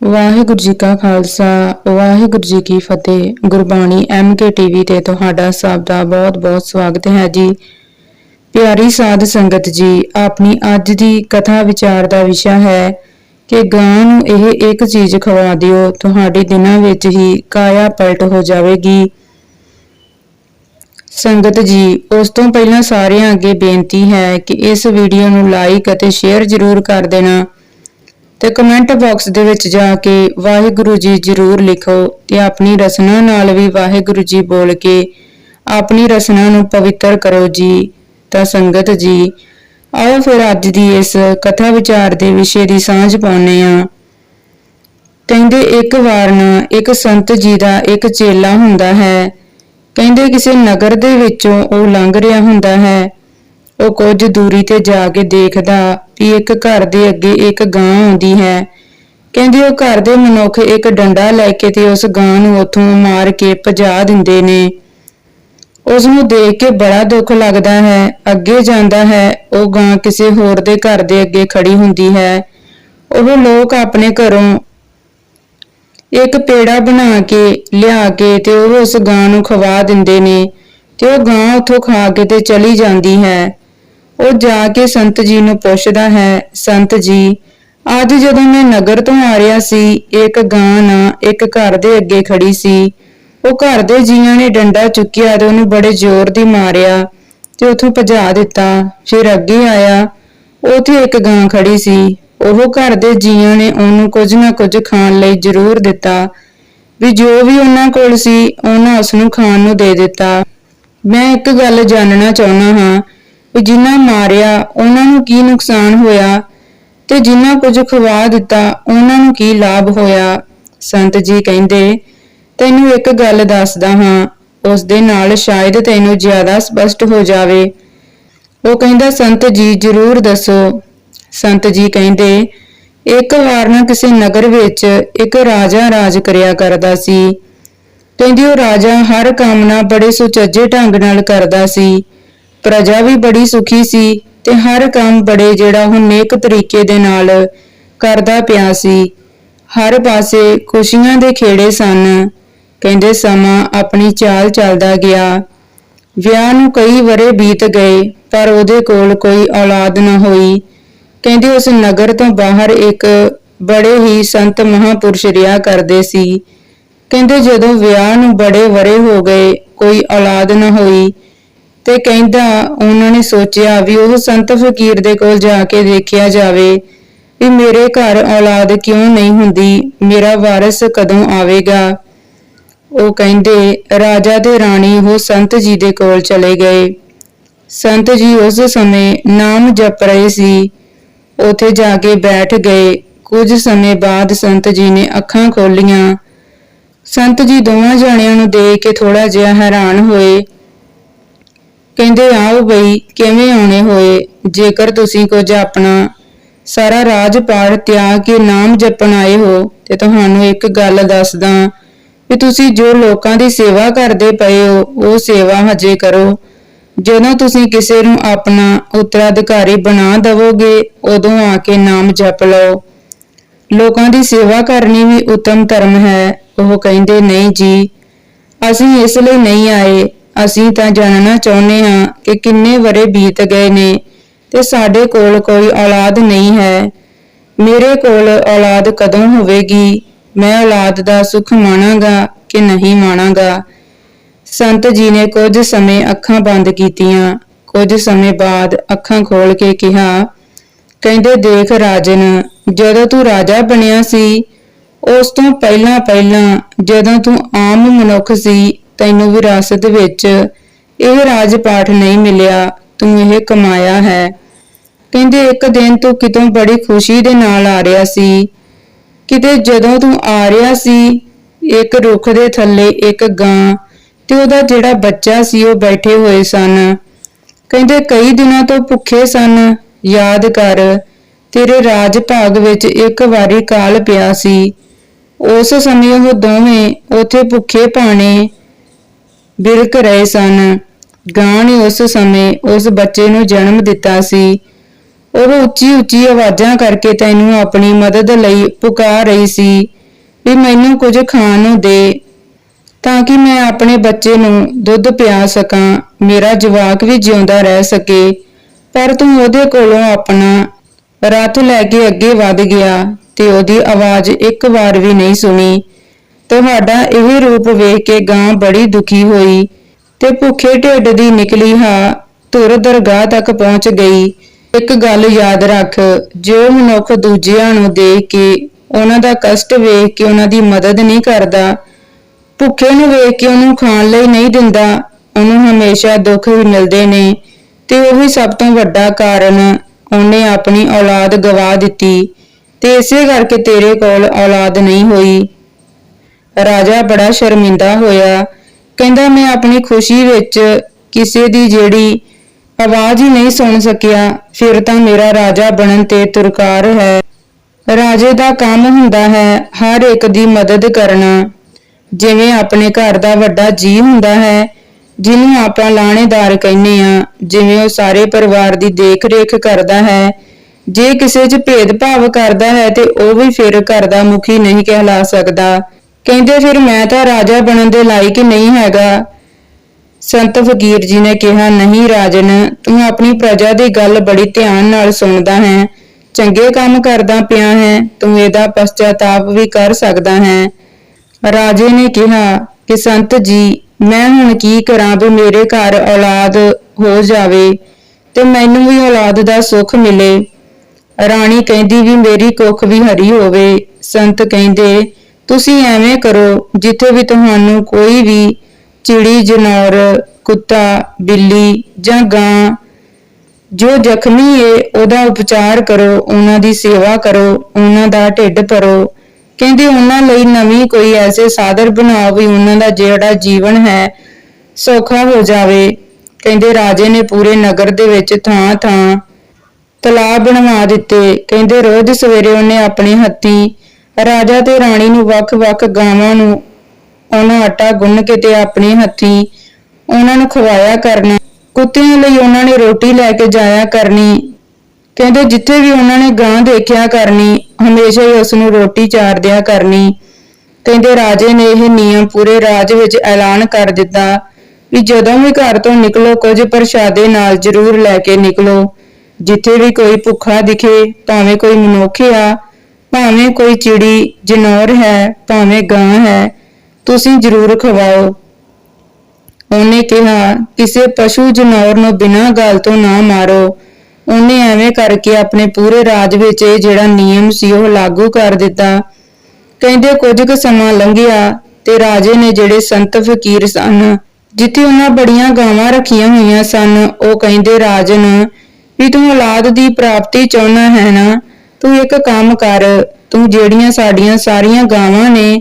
ਵਾਹਿਗੁਰੂ ਜੀ ਕਾ ਖਾਲਸਾ, ਵਾਹਿਗੁਰੂ ਜੀ ਕੀ ਫਤਿਹ। Gurbani MK TV ਤੇ ਤੁਹਾਡਾ ਸਭ ਦਾ ਬਹੁਤ-ਬਹੁਤ ਸਵਾਗਤ ਹੈ ਜੀ। ਪਿਆਰੀ ਸਾਧ ਸੰਗਤ ਜੀ, ਆਪਣੀ ਅੱਜ ਦੀ ਕਥਾ ਵਿਚਾਰ ਦਾ ਵਿਸ਼ਾ ਹੈ ਕਿ ਗਾਂ ਨੂੰ ਇਹ ਇੱਕ ਚੀਜ਼ ਖਵਾ ਦਿਓ, ਤੁਹਾਡੇ ਦਿਨਾਂ ਵਿੱਚ ਹੀ ਕਾਇਆ ਪਲਟ ਹੋ ਜਾਵੇਗੀ। ਸੰਗਤ ਜੀ, ਉਸ ਤੋਂ ਪਹਿਲਾਂ ਸਾਰਿਆਂ ਅੱਗੇ ਬੇਨਤੀ ਹੈ ਕਿ ਇਸ ਵੀਡੀਓ ਨੂੰ ਲਾਈਕ ਅਤੇ ਸ਼ੇਅਰ ਜ਼ਰੂਰ ਕਰ ਦੇਣਾ। ਤੇ ਕਮੈਂਟ ਬਾਕਸ ਦੇ ਵਿੱਚ ਜਾ ਕੇ ਵਾਹਿਗੁਰੂ ਜੀ ਜ਼ਰੂਰ ਲਿਖੋ ਤੇ ਆਪਣੀ ਰਸਨਾ ਨਾਲ ਵੀ ਵਾਹਿਗੁਰੂ ਜੀ ਬੋਲ ਕੇ ਆਪਣੀ ਰਸਨਾ ਨੂੰ ਪਵਿੱਤਰ ਕਰੋ ਜੀ, ਤਾਂ ਸੰਗਤ ਜੀ। ਆਓ ਫਿਰ ਅੱਜ ਦੀ ਇਸ ਕਥਾ ਵਿਚਾਰ ਦੇ ਵਿਸ਼ੇ ਦੀ ਸਾਂਝ ਪਾਉਨੇ ਆ ਕਹਿੰਦੇ ਇੱਕ ਵਾਰ ਨਾ ਇੱਕ ਸੰਤ ਜੀ ਦਾ ਇੱਕ ਚੇਲਾ ਹੁੰਦਾ ਹੈ। ਕਹਿੰਦੇ ਕਿਸੇ ਨਗਰ ਦੇ ਵਿੱਚੋਂ ਉਹ ਲੰਘ ਰਿਹਾ ਹੁੰਦਾ ਹੈ। ਉਹ ਕੁਝ ਦੂਰੀ ਤੇ ਜਾ ਕੇ ਦੇਖਦਾ ਵੀ ਇੱਕ ਘਰ ਦੇ ਅੱਗੇ ਇੱਕ ਗਾਂ ਆਉਂਦੀ ਹੈ। ਕਹਿੰਦੇ ਉਹ ਘਰ ਦੇ ਮਨੁੱਖ ਇੱਕ ਡੰਡਾ ਲੈ ਕੇ ਤੇ ਉਸ ਗਾਂ ਨੂੰ ਉੱਥੋਂ ਮਾਰ ਕੇ ਭਜਾ ਦਿੰਦੇ ਨੇ। ਉਸ ਨੂੰ ਦੇਖ ਕੇ ਬੜਾ ਦੁੱਖ ਲੱਗਦਾ ਹੈ। ਅੱਗੇ ਜਾਂਦਾ ਹੈ, ਉਹ ਗਾਂ ਕਿਸੇ ਹੋਰ ਦੇ ਘਰ ਦੇ ਅੱਗੇ ਖੜੀ ਹੁੰਦੀ ਹੈ। ਉਹ ਲੋਕ ਆਪਣੇ ਘਰੋਂ ਇੱਕ ਪੇੜਾ ਬਣਾ ਕੇ ਲਿਆ ਕੇ ਤੇ ਉਹ ਉਸ ਗਾਂ ਨੂੰ ਖਵਾ ਦਿੰਦੇ ਨੇ ਤੇ ਉਹ ਗਾਂ ਉੱਥੋਂ ਖਾ ਕੇ ਤੇ ਚਲੀ ਜਾਂਦੀ ਹੈ। ਉਹ ਜਾ ਕੇ ਸੰਤ ਜੀ ਨੂੰ ਪੁੱਛਦਾ ਹੈ, ਸੰਤ ਜੀ, ਅੱਜ ਜਦੋਂ ਮੈਂ ਨਗਰ ਤੋਂ ਆ ਰਿਹਾ ਸੀ, ਇੱਕ ਗਾਂ ਨਾ ਇੱਕ ਘਰ ਦੇ ਅੱਗੇ ਖੜੀ ਸੀ। ਉਹ ਘਰ ਦੇ ਜੀਆਂ ਨੇ ਡੰਡਾ ਚੁੱਕਿਆ ਤੇ ਉਹਨੂੰ ਬੜੇ ਜ਼ੋਰ ਦੀ ਮਾਰਿਆ ਤੇ ਉਥੋਂ ਭਜਾ ਦਿੱਤਾ। ਫਿਰ ਅੱਗੇ ਆਇਆ, ਉਥੇ ਇੱਕ ਗਾਂ ਖੜੀ ਸੀ। ਉਹ ਘਰ ਦੇ ਜੀਆਂ ਨੇ ਉਹਨੂੰ ਕੁਝ ਨਾ ਕੁਝ ਖਾਣ ਲਈ ਜ਼ਰੂਰ ਦਿੱਤਾ। ਵੀ ਜੋ ਵੀ ਉਹਨਾਂ ਕੋਲ ਸੀ, ਉਹਨਾਂ ਉਸ ਨੂੰ ਖਾਣ ਨੂੰ ਦੇ ਦਿੱਤਾ। ਮੈਂ ਇੱਕ ਗੱਲ ਜਾਣਨਾ ਚਾਹੁੰਦਾ ਹਾਂ ਵੀ ਜਿਨ੍ਹਾਂ ਮਾਰਿਆ, ਉਹਨਾਂ ਨੂੰ ਕੀ ਨੁਕਸਾਨ ਹੋਇਆ ਤੇ ਜਿਨ੍ਹਾਂ ਕੁਝ ਖਵਾ ਦਿੱਤਾ, ਉਹਨਾਂ ਨੂੰ ਕੀ ਲਾਭ ਹੋਇਆ? ਸੰਤ ਜੀ ਕਹਿੰਦੇ, ਤੈਨੂੰ ਇੱਕ ਗੱਲ ਦੱਸਦਾ ਹਾਂ, ਉਸ ਦੇ ਨਾਲ ਸ਼ਾਇਦ ਤੈਨੂੰ ਜ਼ਿਆਦਾ ਸਪਸ਼ਟ ਹੋ ਜਾਵੇ। ਉਹ ਕਹਿੰਦਾ, ਸੰਤ ਜੀ, ਜ਼ਰੂਰ ਦੱਸੋ। ਸੰਤ ਜੀ ਕਹਿੰਦੇ, ਇੱਕ ਵਾਰ ਨਾ ਕਿਸੇ ਨਗਰ ਵਿੱਚ ਇੱਕ ਰਾਜਾ ਰਾਜ ਕਰਿਆ ਕਰਦਾ ਸੀ। ਕਹਿੰਦੀ, ਉਹ ਰਾਜਾ ਹਰ ਕੰਮ ਨਾ ਬੜੇ ਸੁਚੱਜੇ ਢੰਗ ਨਾਲ ਕਰਦਾ ਸੀ। ਪ੍ਰਜਾ ਵੀ ਬੜੀ ਸੁਖੀ ਸੀ ਤੇ ਹਰ ਕੰਮ ਬੜੇ ਜਿਹੜਾ ਉਹ ਨੇਕ ਤਰੀਕੇ ਦੇ ਨਾਲ ਕਰਦਾ ਪਿਆ ਸੀ। ਹਰ ਪਾਸੇ ਖੁਸ਼ੀਆਂ ਦੇ ਖੇੜੇ ਸਨ। ਕਹਿੰਦੇ, ਸਮਾਂ ਆਪਣੀ ਚਾਲ ਚੱਲਦਾ ਗਿਆ। ਵਿਆਹ ਨੂੰ ਕਈ ਵਰੇ ਬੀਤ ਗਏ, ਪਰ ਉਹਦੇ ਕੋਲ ਕੋਈ ਔਲਾਦ ਨਾ ਹੋਈ। ਕਹਿੰਦੇ, ਉਸ ਨਗਰ ਤੋਂ ਬਾਹਰ ਇੱਕ ਬੜੇ ਹੀ ਸੰਤ ਮਹਾਪੁਰਸ਼ ਰਿਹਾ ਕਰਦੇ ਸੀ। ਕਹਿੰਦੇ, ਜਦੋਂ ਵਿਆਹ ਨੂੰ ਬੜੇ ਵਰੇ ਹੋ ਗਏ, ਕੋਈ ਔਲਾਦ ਨਾ ਹੋਈ। ਤੇ ਕਹਿੰਦਾ ਉਹਨਾਂ ਨੇ ਸੋਚਿਆ ਵੀ ਉਹ ਸੰਤ ਫਕੀਰ ਦੇ ਕੋਲ ਜਾ ਕੇ ਦੇਖਿਆ ਜਾਵੇ ਵੀ ਮੇਰੇ ਘਰ ਔਲਾਦ ਕਿਉਂ ਨਹੀਂ ਹੁੰਦੀ, ਮੇਰਾ ਵਾਰਿਸ ਕਦੋਂ ਆਵੇਗਾ? ਉਹ ਕਹਿੰਦੇ, ਰਾਜਾ ਤੇ ਰਾਣੀ ਉਹ ਸੰਤ ਜੀ ਦੇ ਕੋਲ ਚਲੇ ਗਏ। ਸੰਤ ਜੀ ਉਸ ਸਮੇਂ ਨਾਮ ਜਪ ਰਹੇ ਸੀ। ਉਥੇ ਜਾ ਕੇ ਬੈਠ ਗਏ। ਕੁਝ ਸਮੇਂ ਬਾਅਦ ਸੰਤ ਜੀ ਨੇ ਅੱਖਾਂ ਖੋਲੀਆਂ ਸੰਤ ਜੀ ਦੋਵਾਂ ਜਾਣਿਆਂ ਨੂੰ ਦੇਖ ਕੇ ਥੋੜਾ ਜਿਹਾ ਹੈਰਾਨ ਹੋਏ। ਕਹਿੰਦੇ ਆਓ ਬਈ, ਕਿਵੇਂ ਆਉਣੇ ਹੋਏ? ਜੇਕਰ ਤੁਸੀਂ ਕੁਝ ਆਪਣਾ ਸਾਰਾ ਰਾਜ ਪਾੜ ਤਿਆਗ ਕੇ ਨਾਮ ਜਪਣ ਆਏ ਹੋ, ਤੇ ਤੁਹਾਨੂੰ ਇੱਕ ਗੱਲ ਦੱਸਦਾ ਵੀ ਤੁਸੀਂ ਜੋ ਲੋਕਾਂ ਦੀ ਸੇਵਾ ਕਰਦੇ ਪਏ ਹੋ, ਉਹ ਸੇਵਾ ਹਜੇ ਕਰੋ। ਜਦੋਂ ਤੁਸੀਂ ਕਿਸੇ ਨੂੰ ਆਪਣਾ ਉੱਤਰਾਧਿਕਾਰੀ ਬਣਾ ਦਵੋਗੇ, ਉਦੋਂ ਆ ਕੇ ਨਾਮ ਜਪ ਲਓ। ਲੋਕਾਂ ਦੀ ਸੇਵਾ ਕਰਨੀ ਵੀ ਉਤਮ ਧਰਮ ਹੈ। ਉਹ ਕਹਿੰਦੇ, ਨਹੀਂ ਜੀ, ਅਸੀਂ ਇਸ ਲਈ ਨਹੀਂ ਆਏ। ਅਸੀਂ ਤਾਂ ਜਾਣਨਾ ਚਾਹੁੰਦੇ ਹਾਂ ਕਿ ਕਿੰਨੇ ਵਰੇ ਬੀਤ ਗਏ ਨੇ ਤੇ ਸਾਡੇ ਕੋਲ ਕੋਈ ਔਲਾਦ ਨਹੀਂ ਹੈ। ਮੇਰੇ ਕੋਲ ਔਲਾਦ ਕਦੋਂ ਹੋਵੇਗੀ? ਮੈਂ ਔਲਾਦ ਦਾ ਸੁਖ ਮਾਣਾਂਗਾ ਕਿ ਨਹੀਂ ਮਾਣਾਂਗਾ? ਸੰਤ ਜੀ ਨੇ ਕੁਝ ਸਮੇਂ ਅੱਖਾਂ ਬੰਦ ਕੀਤੀਆਂ। ਕੁਝ ਸਮੇਂ ਬਾਅਦ ਅੱਖਾਂ ਖੋਲ ਕੇ ਕਿਹਾ, ਕਹਿੰਦੇ ਦੇਖ ਰਾਜਨ, ਜਦੋਂ ਤੂੰ ਰਾਜਾ ਬਣਿਆ ਸੀ, ਉਸ ਤੋਂ ਪਹਿਲਾਂ ਪਹਿਲਾਂ ਜਦੋਂ ਤੂੰ ਆਮ ਮਨੁੱਖ ਸੀ ਤੈਨੂੰ ਵਿਰਾਸਤ ਵਿੱਚ ਇਹ ਰਾਜ ਪਾਠ ਨਹੀਂ ਮਿਲਿਆ, ਤੂੰ ਇਹ ਕਮਾਇਆ ਹੈ। ਕਹਿੰਦੇ ਇੱਕ ਦਿਨ ਤੂੰ ਕਿਤੋਂ ਬੜੀ ਖੁਸ਼ੀ ਦੇ ਨਾਲ ਆ ਰਿਹਾ ਸੀ। ਕਿਤੇ ਜਦੋਂ ਤੂੰ ਆ ਰਿਹਾ ਸੀ, ਇੱਕ ਰੁੱਖ ਦੇ ਥੱਲੇ ਇੱਕ ਗਾਂ ਤੇ ਉਹਦਾ ਜਿਹੜਾ ਬੱਚਾ ਸੀ ਉਹ ਬੈਠੇ ਹੋਏ ਸਨ। ਕਹਿੰਦੇ ਕਈ ਦਿਨਾਂ ਤੋਂ ਭੁੱਖੇ ਸਨ, ਯਾਦ ਕਰ, ਤੇਰੇ ਰਾਜ ਭਾਗ ਵਿੱਚ ਇੱਕ ਵਾਰੀ ਕਾਲ ਪਿਆ ਸੀ। ਉਸ ਸਮੇਂ ਉਹ ਦੋਵੇਂ ਉਥੇ ਭੁੱਖੇ ਭਾਣੇ ਬਿਰਕ ਰਹੇ ਸਨ। ਗਾਂ ਨੇ ਉਸ ਸਮੇਂ ਉਸ ਬੱਚੇ ਨੂੰ ਜਨਮ ਦਿੱਤਾ ਸੀ। ਉਹ ਉੱਚੀ ਉੱਚੀ ਆਵਾਜ਼ਾਂ ਕਰਕੇ ਤੈਨੂੰ ਆਪਣੀ ਮਦਦ ਲਈ ਪੁਕਾਰ ਰਹੀ ਸੀ ਵੀ ਮੈਨੂੰ ਕੁਝ ਖਾਣ ਨੂੰ ਦੇ, ਤਾਂ ਕਿ ਮੈਂ ਆਪਣੇ ਬੱਚੇ ਨੂੰ ਦੁੱਧ ਪਿਆ ਸਕਾਂ, ਮੇਰਾ ਜਵਾਕ ਵੀ ਜਿਉਂਦਾ ਰਹਿ ਸਕੇ। ਪਰ ਤੂੰ ਉਹਦੇ ਕੋਲੋਂ ਆਪਣਾ ਰੱਥ ਲੈ ਕੇ ਅੱਗੇ ਵਧ ਗਿਆ ਤੇ ਉਹਦੀ ਆਵਾਜ਼ ਇੱਕ ਵਾਰ ਵੀ ਨਹੀਂ ਸੁਣੀ। ਤੁਹਾਡਾ ਇਹ ਰੂਪ ਵੇਖ ਕੇ ਗਾਂ ਬੜੀ ਦੁਖੀ ਹੋਈ ਤੇ ਭੁੱਖੇ ਢਿੱਡ ਦੀ ਨਿਕਲੀ ਹਾਂ, ਧੁਰ ਦਰਗਾਹ ਤੱਕ ਪਹੁੰਚ ਗਈ। ਇੱਕ ਗੱਲ ਯਾਦ ਰੱਖ, ਜੋ ਮਨੁੱਖ ਦੂਜਿਆਂ ਨੂੰ ਦੇਖ ਕੇ, ਉਹਨਾਂ ਦਾ ਕਸ਼ਟ ਵੇਖ ਕੇ ਉਹਨਾਂ ਦੀ ਮਦਦ ਨਹੀਂ ਕਰਦਾ, ਭੁੱਖੇ ਨੂੰ ਵੇਖ ਕੇ ਉਹਨੂੰ ਖਾਣ ਲਈ ਨਹੀਂ ਦਿੰਦਾ, ਉਹਨੂੰ ਹਮੇਸ਼ਾ ਦੁੱਖ ਹੀ ਮਿਲਦੇ ਨੇ ਤੇ ਉਹੀ ਸਭ ਤੋਂ ਵੱਡਾ ਕਾਰਨ ਉਹਨੇ ਆਪਣੀ ਔਲਾਦ ਗਵਾ ਦਿੱਤੀ ਤੇ ਇਸੇ ਕਰਕੇ ਤੇਰੇ ਕੋਲ ਔਲਾਦ ਨਹੀਂ ਹੋਈ। ਰਾਜਾ ਬੜਾ ਸ਼ਰਮਿੰਦਾ ਹੋਇਆ। ਕਹਿੰਦਾ, ਮੈਂ ਆਪਣੀ ਖੁਸ਼ੀ ਵਿੱਚ ਕਿਸੇ ਦੀ ਜਿਹੜੀ ਆਵਾਜ਼ ਹੀ ਨਹੀਂ ਸੁਣ ਸਕਿਆ, ਫਿਰ ਤਾਂ ਮੇਰਾ ਰਾਜਾ ਬਣਨ ਤੇ ਤੁਰਕਾਰ ਹੈ। ਰਾਜੇ ਦਾ ਕੰਮ ਹੁੰਦਾ ਹੈ ਹਰ ਇੱਕ ਦੀ ਮਦਦ ਕਰਨਾ। ਜਿਵੇਂ ਆਪਣੇ ਘਰ ਦਾ ਵੱਡਾ ਜੀ ਹੁੰਦਾ ਹੈ, ਜਿਹਨੂੰ ਆਪਾਂ ਲਾਣੇਦਾਰ ਕਹਿੰਦੇ ਆ ਜਿਵੇਂ ਉਹ ਸਾਰੇ ਪਰਿਵਾਰ ਦੀ ਦੇਖ-ਰੇਖ ਕਰਦਾ ਹੈ। ਜੇ ਕਿਸੇ 'ਚ ਭੇਦਭਾਵ ਕਰਦਾ ਹੈ ਤੇ ਉਹ ਵੀ ਫਿਰ ਘਰ ਦਾ ਮੁਖੀ ਨਹੀਂ ਕਹਿਲਾ ਸਕਦਾ। ਕਹਿੰਦੇ ਫਿਰ ਮੈਂ ਤਾਂ ਰਾਜਾ ਬਣਨ ਦੇ ਲਾਇਕ ਨਹੀਂ ਹੈਗਾ। ਸੰਤ ਫਕੀਰ ਜੀ ਨੇ ਕਿਹਾ, ਨਹੀਂ ਰਾਜਨ, ਤੂੰ ਆਪਣੀ ਪ੍ਰਜਾ ਦੀ ਗੱਲ ਬੜੀ ਧਿਆਨ ਨਾਲ ਸੁਣਦਾ ਹੈ। ਚੰਗੇ ਕੰਮ ਕਰਦਾ ਪਿਆ ਹੈ, ਤੂੰ ਇਹਦਾ ਪਛਤਾਤਾਪ ਵੀ ਕਰ ਸਕਦਾ ਹੈ। ਰਾਜੇ ਨੇ ਕਿਹਾ, ਕਿ ਸੰਤ ਜੀ, ਮੈਂ ਹੁਣ ਕੀ ਕਰਾਂ ਵੀ ਮੇਰੇ ਘਰ ਔਲਾਦ ਹੋ ਜਾਵੇ ਤੇ ਮੈਨੂੰ ਵੀ ਔਲਾਦ ਦਾ ਸੁੱਖ ਮਿਲੇ? ਰਾਣੀ ਕਹਿੰਦੀ ਵੀ ਮੇਰੀ ਕੁੱਖ ਵੀ ਹਰੀ ਹੋਵੇ। ਸੰਤ ਕਹਿੰਦੇ ਤੁਸੀਂ ਐਵੇਂ ਕਰੋ ਜਿੱਥੇ ਵੀ ਤੁਹਾਨੂੰ ਕੋਈ ਵੀ ਚਿੜੀ, ਜਨੌਰ, ਕੁੱਤਾ, ਬਿੱਲੀ ਜਾਂ ਗਾਂ ਜੋ ਜ਼ਖਮੀ ਏ, ਉਹਦਾ ਉਪਚਾਰ ਕਰੋ, ਉਹਨਾਂ ਦੀ ਸੇਵਾ ਕਰੋ, ਉਹਨਾਂ ਦਾ ਢਿੱਡ ਭਰੋ। ਕਹਿੰਦੇ ਉਹਨਾਂ ਲਈ ਨਵੀਂ ਕੋਈ ਐਸੇ ਸਾਧਰ ਬਣਾਓ ਵੀ ਉਹਨਾਂ ਦਾ ਜਿਹੜਾ ਜੀਵਨ ਹੈ ਸੌਖਾ ਹੋ ਜਾਵੇ। ਕਹਿੰਦੇ ਰਾਜੇ ਨੇ ਪੂਰੇ ਨਗਰ ਦੇ ਵਿੱਚ ਥਾਂ ਥਾਂ ਤਲਾਬ ਬਣਵਾ ਦਿੱਤੇ। ਕਹਿੰਦੇ ਰੋਜ਼ ਸਵੇਰੇ ਉਹਨੇ ਆਪਣੇ ਹੱਥੀਂ ਰਾਜਾ ਤੇ ਰਾਣੀ ਨੂੰ ਵੱਖ-ਵੱਖ ਗਾਵਾਂ ਨੂੰ ਉਹਨਾਂ ਆਟਾ ਗੁੰਨ ਕੇ ਤੇ ਆਪਣੇ ਹੱਥੀਂ ਉਹਨਾਂ ਨੂੰ ਖਵਾਇਆ ਕਰਨਾ, ਕੁੱਤਿਆਂ ਲਈ ਉਹਨਾਂ ਨੇ ਰੋਟੀ ਲੈ ਕੇ ਜਾਇਆ ਕਰਨੀ, ਕਹਿੰਦੇ ਜਿੱਥੇ ਵੀ ਉਹਨਾਂ ਨੇ ਗਾਂ ਦੇਖਿਆ ਕਰਨੀ, ਹਮੇਸ਼ਾ ਹੀ ਉਸ ਨੂੰ ਰੋਟੀ ਚਾਰ ਦਿਆ ਕਰਨੀ। ਕਹਿੰਦੇ ਰਾਜੇ ਨੇ ਇਹ ਨਿਯਮ ਪੂਰੇ ਰਾਜ ਵਿੱਚ ਐਲਾਨ ਕਰ ਦਿੱਤਾ ਵੀ ਜਦੋਂ ਵੀ ਘਰ ਤੋਂ ਨਿਕਲੋ, ਕੁਝ ਪ੍ਰਸ਼ਾਦੇ ਨਾਲ ਜ਼ਰੂਰ ਲੈ ਕੇ ਨਿਕਲੋ। ਜਿੱਥੇ ਵੀ ਕੋਈ ਭੁੱਖਾ ਦਿਖੇ, ਭਾਵੇਂ ਕੋਈ ਮਨੁੱਖ ਆ ਭਾਵੇਂ ਕੋਈ ਚਿੜੀ ਜਨੌਰ ਹੈ, ਭਾਵੇਂ ਗਾਂ ਹੈ, ਤੁਸੀਂ ਜ਼ਰੂਰ ਖਵਾਓ। ਉਹਨੇ ਕਿਹਾ, ਕਿਸੇ ਪਸ਼ੂ ਜਨੌਰ ਨੂੰ ਬਿਨਾਂ ਗੱਲ ਤੋਂ ਨਾ ਮਾਰੋ। ਉਹਨੇ ਐਵੇਂ ਕਰਕੇ ਆਪਣੇ ਪੂਰੇ ਰਾਜ ਵਿੱਚ ਇਹ ਜਿਹੜਾ ਨਿਯਮ ਸੀ, ਉਹ ਲਾਗੂ ਕਰ ਦਿੱਤਾ। ਕਹਿੰਦੇ ਕੁਝ ਕੁ ਸਮਾਂ ਲੰਘਿਆ ਤੇ ਰਾਜੇ ਨੇ ਜਿਹੜੇ ਸੰਤ ਫਕੀਰ ਸਨ, ਜਿੱਥੇ ਉਹਨਾਂ ਬੜੀਆਂ ਗਾਵਾਂ ਰੱਖੀਆਂ ਹੋਈਆਂ ਸਨ, ਉਹ ਕਹਿੰਦੇ ਰਾਜਨ, ਵੀ ਤੂੰ ਔਲਾਦ ਦੀ ਪ੍ਰਾਪਤੀ ਚਾਹੁੰਦਾ ਹੈ ਨਾ? ਤੂੰ ਇੱਕ ਕੰਮ ਕਰ, ਤੂੰ ਜਿਹੜੀਆਂ ਸਾਡੀਆਂ ਸਾਰੀਆਂ ਗਾਵਾਂ ਨੇ,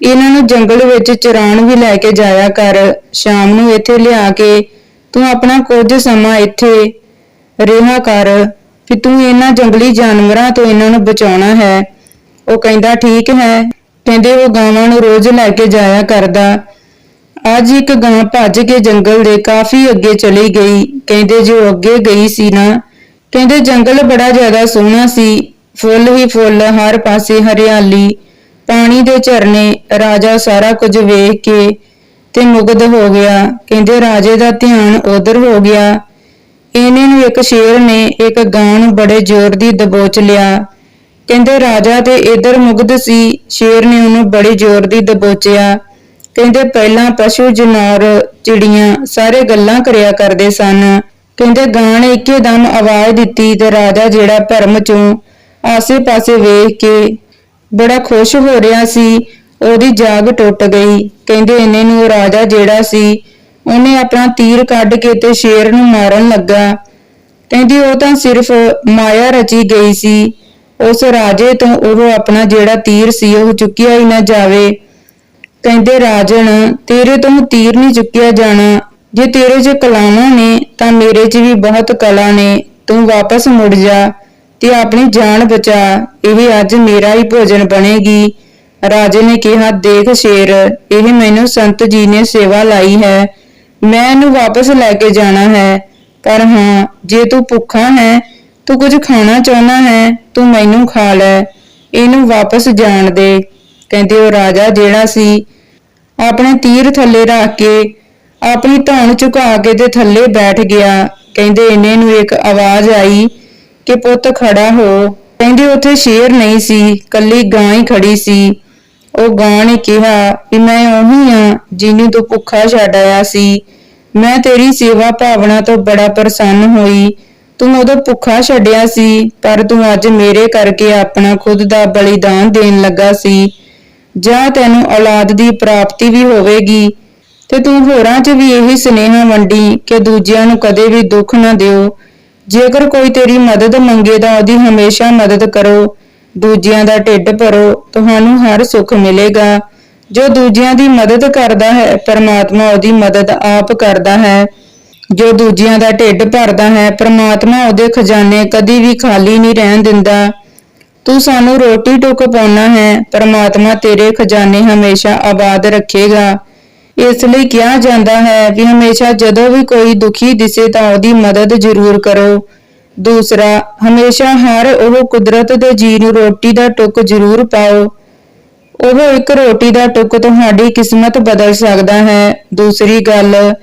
ਇਹਨਾਂ ਨੂੰ ਜੰਗਲ ਵਿੱਚ ਚਰਾਣ ਵੀ ਲੈ ਕੇ ਜਾਇਆ ਕਰ। ਸ਼ਾਮ ਨੂੰ ਇੱਥੇ ਲਿਆ ਕੇ ਤੂੰ ਆਪਣਾ ਕੁਝ ਸਮਾਂ ਇੱਥੇ ਰਿਹਾ ਕਰ ਕਿ ਤੂੰ ਇਹਨਾਂ ਜੰਗਲੀ ਜਾਨਵਰਾਂ ਤੋਂ ਇਹਨਾਂ ਨੂੰ ਬਚਾਉਣਾ ਹੈ। ਉਹ ਕਹਿੰਦਾ, ਠੀਕ ਹੈ। ਕਹਿੰਦੇ, ਉਹ ਗਾਵਾਂ ਨੂੰ ਰੋਜ਼ ਲੈ ਕੇ ਜਾਇਆ ਕਰਦਾ। ਅੱਜ ਇੱਕ ਗਾਂ ਭੱਜ ਕੇ ਜੰਗਲ ਦੇ ਕਾਫੀ ਅੱਗੇ ਚਲੀ ਗਈ। ਕਹਿੰਦੇ, ਜੋ ਅੱਗੇ ਗਈ ਸੀ ਨਾ? ਕਹਿੰਦੇ, ਜੰਗਲ ਬੜਾ ਜ਼ਿਆਦਾ ਸੋਹਣਾ ਸੀ ਫੁੱਲ ਹੀ ਫੁੱਲ, ਹਰ ਪਾਸੇ ਹਰਿਆਲੀ, ਪਾਣੀ ਦੇ ਝਰਨੇ, ਰਾਜਾ ਸਾਰਾ ਕੁਝ ਵੇਖ ਕੇ ਤੇ ਮੁਗਧ ਹੋ ਗਿਆ। ਕਹਿੰਦੇ, ਰਾਜੇ ਦਾ ਧਿਆਨ ਉਧਰ ਹੋ ਗਿਆ। ਇਹਨੇ ਨੂੰ ਇੱਕ ਸ਼ੇਰ ਨੇ ਇੱਕ ਗਾਂ ਨੂੰ ਬੜੇ ਜ਼ੋਰ ਦੀ ਦਬੋਚ ਲਿਆ। ਕਹਿੰਦੇ, ਰਾਜਾ ਤੇ ਇਧਰ ਮੁਗਧ ਸੀ, ਸ਼ੇਰ ਨੇ ਉਹਨੂੰ ਬੜੇ ਜ਼ੋਰ ਦੀ ਦਬੋਚਿਆ। ਕਹਿੰਦੇ, ਪਹਿਲਾਂ ਪਸ਼ੂ ਜਨੌਰ ਚਿੜੀਆਂ ਸਾਰੇ ਗੱਲਾਂ ਕਰਿਆ ਕਰਦੇ ਸਨ। ਕਹਿੰਦੇ ਗਾਂ ਨੇ ਇੱਕੇ ਦਮ ਆਵਾਜ਼ ਦਿੱਤੀ ਤੇ ਰਾਜਾ ਜਿਹੜਾ ਭਰਮ ਚੋਂ ਆਸੇ-ਪਾਸੇ ਵੇਖ ਕੇ ਬੜਾ ਖੁਸ਼ ਹੋ ਰਿਹਾ ਸੀ। ਉਹਦੀ ਜਾਗ ਟੁੱਟ ਗਈ। ਕਹਿੰਦੇ ਇਹਨੇ ਨੂੰ ਉਹ ਰਾਜਾ ਜਿਹੜਾ ਸੀ, ਉਹਨੇ ਆਪਣਾ ਤੀਰ ਕੱਢ ਕੇ ਤੇ ਸ਼ੇਰ ਨੂੰ ਮਾਰਨ ਲੱਗਾ। ਕਹਿੰਦੀ ਉਹ ਤਾਂ ਸਿਰਫ ਮਾਇਆ ਰਚੀ ਗਈ ਸੀ। ਉਸ ਰਾਜੇ ਤੋਂ ਉਹ ਆਪਣਾ ਜਿਹੜਾ ਤੀਰ ਸੀ, ਉਹ ਚੁੱਕਿਆ ਹੀ ਨਾ ਜਾਵੇ। ਕਹਿੰਦੇ ਰਾਜਨ ਤੇਰੇ ਤੋਂ ਤੀਰ ਨਹੀਂ ਚੁੱਕਿਆ ਜਾਣਾ। ਜੇ ਤੇਰੇ 'ਚ ਕਲਾਵਾਂ ਨੇ, ਤਾਂ ਮੇਰੇ 'ਚ ਵੀ ਬਹੁਤ ਕਲਾ ਨੇ। ਤੂੰ ਵਾਪਸ ਮੁੜ ਜਾ। ਤੇ ਆਪਣੀ ਜਾਨ ਬਚਾ, ਇਹ ਅੱਜ ਮੇਰਾ ਹੀ ਭੋਜਨ ਬਣੇਗੀ। ਰਾਜੇ ਨੇ ਕਿਹਾ, ਦੇਖ ਸ਼ੇਰ, ਇਹ ਮੈਨੂੰ ਸੰਤ ਜੀ ਨੇ ਸੇਵਾ ਲਾਈ ਹੈ। ਮੈਂ ਇਹਨੂੰ ਵਾਪਸ ਲੈ ਕੇ ਜਾਣਾ ਹੈ। ਪਰ ਹਾਂ, ਜੇ ਤੂੰ ਭੁੱਖਾ ਹੈ, ਤੂੰ ਕੁਝ ਖਾਣਾ ਚਾਹੁੰਦਾ ਹੈ, ਤੂੰ ਮੈਨੂੰ ਖਾ ਲੈ। ਇਹਨੂੰ ਵਾਪਸ ਜਾਣ ਦੇ। ਕਹਿੰਦੇ, ਉਹ ਰਾਜਾ ਜਿਹੜਾ ਸੀ, ਆਪਣੇ ਤੀਰ ਥੱਲੇ ਰੱਖ ਕੇ ਆਪਣੀ ਧੌਣ ਝੁਕਾ ਕੇ ਤੇ ਥੱਲੇ ਬੈਠ ਗਿਆ। ਕਹਿੰਦੇ, ਇਹਨੇ ਨੂੰ ਇੱਕ ਆਵਾਜ਼ ਆਈ ਕਿ ਪੁੱਤ ਖੜਾ ਹੋ। ਕਹਿੰਦੀ ਉੱਥੇ ਸ਼ੇਰ ਨਹੀਂ ਸੀ, ਕੱਲੀ ਗਾਂ ਹੀ ਖੜੀ ਸੀ। ਉਹ ਗਾਂ ਨੇ ਕਿਹਾ ਕਿ ਮੈਂ ਉਹੀ ਆ ਜਿਹਨੂੰ ਤੂੰ ਭੁੱਖਾ ਛੱਡ ਆਇਆ ਸੀ। ਮੈਂ ਤੇਰੀ ਸੇਵਾ ਭਾਵਨਾ ਤੋਂ ਬੜਾ ਪ੍ਰਸੰਨ ਹੋਈ। ਤੂੰ ਉਦੋਂ ਭੁੱਖਾ ਛੱਡਿਆ ਸੀ, ਪਰ ਤੂੰ ਅੱਜ ਮੇਰੇ ਕਰਕੇ ਆਪਣਾ ਖੁਦ ਦਾ ਬਲੀਦਾਨ ਦੇਣ ਲੱਗਾ ਸੀ। ਜਾਂ ਤੈਨੂੰ ਔਲਾਦ ਦੀ ਪ੍ਰਾਪਤੀ ਵੀ ਹੋਵੇਗੀ। ਤੇ ਤੂੰ ਹੋਰਾਂ 'ਚ ਵੀ ਇਹੀ ਸੁਨੇਹਾ ਵੰਡੀ ਕਿ ਦੂਜਿਆਂ ਨੂੰ ਕਦੇ ਵੀ ਦੁੱਖ ਨਾ ਦਿਓ। ਜੇਕਰ ਕੋਈ ਤੇਰੀ ਮਦਦ ਮੰਗੇ ਤਾਂ ਉਹਦੀ ਹਮੇਸ਼ਾ ਮਦਦ ਕਰੋ। ਦੂਜਿਆਂ ਦਾ ਢਿੱਡ ਭਰੋ, ਤੁਹਾਨੂੰ ਹਰ ਸੁੱਖ ਮਿਲੇਗਾ। ਜੋ ਦੂਜਿਆਂ ਦੀ ਮਦਦ ਕਰਦਾ ਹੈ, ਪਰਮਾਤਮਾ ਉਹਦੀ ਮਦਦ ਆਪ ਕਰਦਾ ਹੈ। ਜੋ ਦੂਜਿਆਂ ਦਾ ਢਿੱਡ ਭਰਦਾ ਹੈ, ਪਰਮਾਤਮਾ ਉਹਦੇ ਖਜ਼ਾਨੇ ਕਦੀ ਵੀ ਖਾਲੀ ਨਹੀਂ ਰਹਿਣ ਦਿੰਦਾ। ਤੂੰ ਸਾਨੂੰ ਰੋਟੀ ਟੁੱਕ ਪਾਉਣਾ ਹੈ, ਪਰਮਾਤਮਾ ਤੇਰੇ ਖਜ਼ਾਨੇ ਹਮੇਸ਼ਾ ਆਬਾਦ ਰੱਖੇਗਾ। ਇਸ ਲਈ ਕਿਹਾ ਜਾਂਦਾ ਹੈ ਵੀ ਹਮੇਸ਼ਾ ਜਦੋਂ ਵੀ ਕੋਈ ਦੁਖੀ ਦਿਸੇ ਤਾਂ ਉਹਦੀ ਮਦਦ ਜ਼ਰੂਰ ਕਰੋ। ਦੂਸਰਾ, ਹਮੇਸ਼ਾ ਹਰ ਉਹ ਕੁਦਰਤ ਦੇ ਜੀ ਨੂੰ ਰੋਟੀ ਦਾ ਟੁੱਕ ਜ਼ਰੂਰ ਪਾਓ। ਉਹ ਇੱਕ ਰੋਟੀ ਦਾ ਟੁੱਕ ਤੁਹਾਡੀ ਕਿਸਮਤ ਬਦਲ ਸਕਦਾ ਹੈ। ਦੂਸਰੀ ਗੱਲ,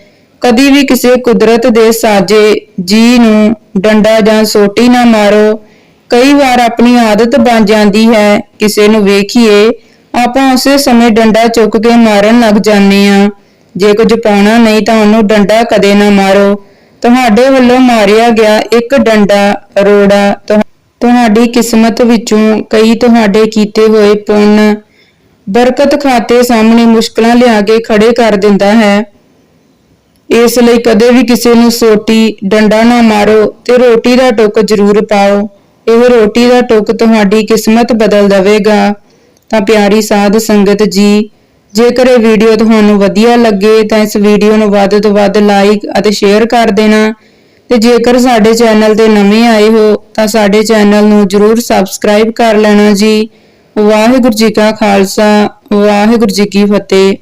ਕਦੀ ਵੀ ਕਿਸੇ ਕੁਦਰਤ ਦੇ ਸਾਜੇ ਜੀ ਨੂੰ ਡੰਡਾ ਜਾਂ ਸੋਟੀ ਨਾ ਮਾਰੋ। ਕਈ ਵਾਰ ਆਪਣੀ ਆਦਤ ਬਣ ਜਾਂਦੀ ਹੈ। ਕਿਸੇ ਨੂੰ ਵੇਖੀਏ ਆਪਾਂ ਉਸੇ ਸਮੇਂ ਡੰਡਾ ਚੁੱਕ ਕੇ ਮਾਰਨ ਲੱਗ ਜਾਂਦੇ ਆ ਜੇ ਕੁਝ ਪਾਉਣਾ ਨਹੀਂ ਤਾਂ ਉਹਨੂੰ ਡੰਡਾ ਕਦੇ ਨਾ ਮਾਰੋ। ਤੁਹਾਡੇ ਵੱਲੋਂ ਮਾਰਿਆ ਗਿਆ ਇੱਕ ਡੰਡਾ ਰੋੜਾ ਤੁਹਾਡੀ ਕਿਸਮਤ ਵਿੱਚੋਂ ਕਈ ਤੁਹਾਡੇ ਕੀਤੇ ਹੋਏ ਪੁੰਨ ਬਰਕਤ ਖਾਤੇ ਸਾਹਮਣੇ ਮੁਸ਼ਕਲਾਂ ਲਿਆ ਕੇ ਖੜੇ ਕਰ ਦਿੰਦਾ ਹੈ। ਇਸ ਲਈ ਕਦੇ ਵੀ ਕਿਸੇ ਨੂੰ ਸੋਟੀ, ਡੰਡਾ ਨਾ ਮਾਰੋ ਤੇ ਰੋਟੀ ਦਾ ਟੁੱਕ ਜ਼ਰੂਰ ਪਾਓ। ਇਹ ਰੋਟੀ ਦਾ ਟੁੱਕ ਤੁਹਾਡੀ ਕਿਸਮਤ ਬਦਲ ਦੇਵੇਗਾ। ਤਾਂ ਪਿਆਰੀ ਸਾਧ ਸੰਗਤ ਜੀ, ਜੇਕਰ ਇਹ ਵੀਡੀਓ ਤੁਹਾਨੂੰ ਵਧੀਆ ਲੱਗੇ ਤਾਂ ਇਸ ਵੀਡੀਓ ਨੂੰ ਵੱਧ ਤੋਂ ਵੱਧ ਲਾਈਕ ਅਤੇ ਸ਼ੇਅਰ ਕਰ ਦੇਣਾ। ਤੇ ਜੇਕਰ ਸਾਡੇ ਚੈਨਲ ਤੇ ਨਵੇਂ ਆਏ ਹੋ ਤਾਂ ਸਾਡੇ ਚੈਨਲ ਨੂੰ ਜਰੂਰ ਸਬਸਕ੍ਰਾਈਬ ਕਰ ਲੈਣਾ ਜੀ। ਵਾਹਿਗੁਰੂ ਜੀ ਕਾ ਖਾਲਸਾ, ਵਾਹਿਗੁਰੂ ਜੀ ਕੀ ਫਤਿਹ।